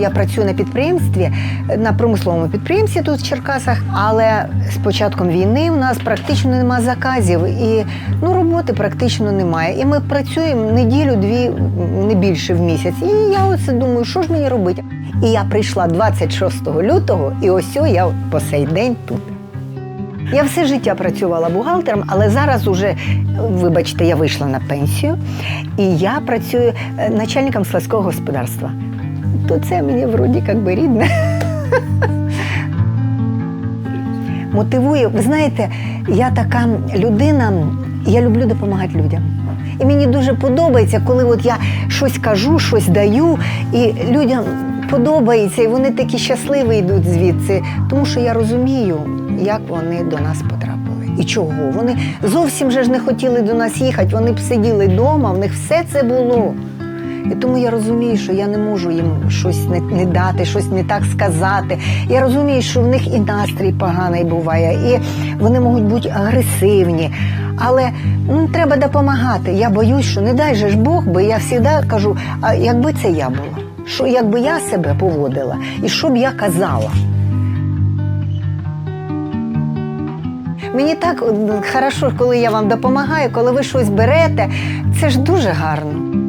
Я працюю на підприємстві, на промисловому підприємстві тут в Черкасах, але з початком війни у нас практично нема заказів і ну, роботи практично немає. І ми працюємо неділю-дві, не більше в місяць. І я оце думаю, що ж мені робити? І я прийшла 26 лютого, і ось я по сей день тут. Я все життя працювала бухгалтером, але зараз уже, вибачте, я вийшла на пенсію, і я працюю е, начальником складського господарства. То це мені вроді як би рідне. Мотивує. Ви знаєте, я така людина, я люблю допомагати людям. І мені дуже подобається, коли от я щось кажу, щось даю, і людям подобається, і вони такі щасливі йдуть звідси, тому що я розумію, як вони до нас потрапили і чого. Вони зовсім же ж не хотіли до нас їхати, вони б сиділи вдома, в них все це було. І тому я розумію, що я не можу їм щось не, не дати, щось не так сказати. Я розумію, що в них і настрій поганий буває, і вони можуть бути агресивні. Але ну, треба допомагати. Я боюсь, що не дай же ж Бог, бо я завжди кажу, а якби це я була, що якби я себе поводила, і що б я казала. Мені так хорошо, коли я вам допомагаю, коли ви щось берете, це ж дуже гарно.